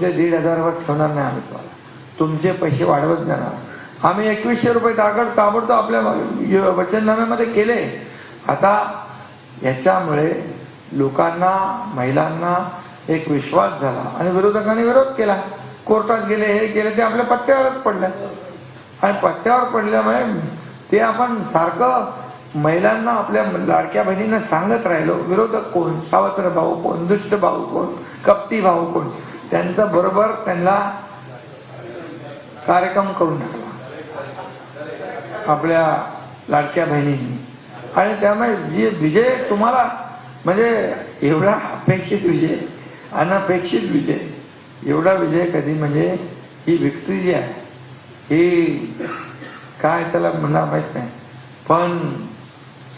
तुमच्या दीड हजारावर ठेवणार नाही आम्ही तुम्हाला. तुमचे पैसे वाढवत जाणार. आम्ही एकवीसशे रुपये दागड ताबडतोब आपल्या वचननाम्यामध्ये केले. आता याच्यामुळे लोकांना महिलांना एक विश्वास झाला आणि विरोधकांनी विरोध केला. कोर्टात गेले हे गेले ते आपल्या पत्त्यावरच पडलं. आणि पत्त्यावर पडल्यामुळे ते आपण सारखं महिलांना आपल्या लाडक्या बहिणींना सांगत राहिलो विरोधक कोण? सावत्र भाऊ कोण? दुष्ट भाऊ कोण? कपटी भाऊ कोण? त्यांचा बरोबर त्यांना कार्यक्रम करून टाकला. आपल्या लाडक्या बहिणींनी. आणि त्यामुळे जे विजय तुम्हाला म्हणजे एवढा अपेक्षित विजय अनपेक्षित विजय एवढा विजय कधी म्हणजे ही विक्ट्री जी आहे ही काय त्याला म्हणा माहीत नाही. पण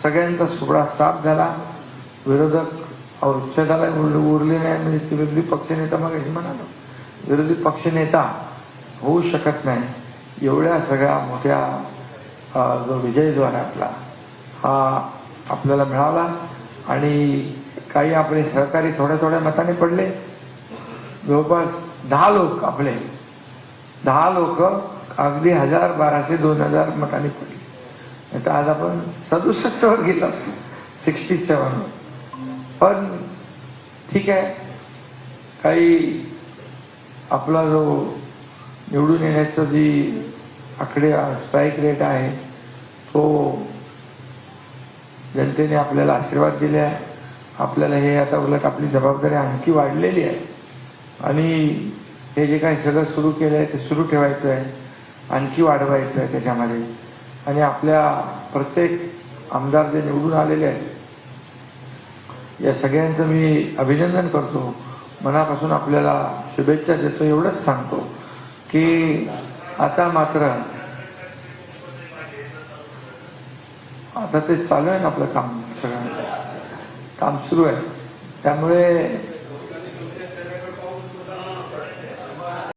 सगळ्यांचा सुपडा साफ झाला विरोधक औषधाला उरली नाही म्हणजे विरोधी पक्षनेता मग हे म्हणालो विरोधी पक्षनेता होऊ शकत नाही. एवढ्या सगळ्या मोठ्या जो विजय जो आहे आपला हा आपल्याला मिळाला आणि काही आपले सहकारी थोड्या थोड्या मताने पडले. जवळपास दहा लोक आपले दहा लोक अगदी हजार बाराशे दोन हजार मताने पडले. नाही तर आज आपण सदुसष्टवर गेलो असतो. सिक्स्टी सेवन पण ठीक आहे. काही आपला जो निवडून येण्याचं जी आकडे स्ट्राईक रेट आहे तो जनतेने आपल्याला आशीर्वाद दिले आहे. आपल्याला हे आता उलट आपली जबाबदारी आणखी वाढलेली आहे. आणि हे जे काही सगळं सुरू केलं आहे ते सुरू ठेवायचं आहे. आणखी वाढवायचं आहे त्याच्यामध्ये. आणि आपल्या प्रत्येक आमदार जे निवडून आलेले आहेत या सगळ्यांचं मी अभिनंदन करतो. मनापासून आपल्याला शुभेच्छा देतो एवढंच सांगतो की आता मात्र आता ते चालू आहे ना आपलं काम सगळं. काम सुरू आहे. त्यामुळे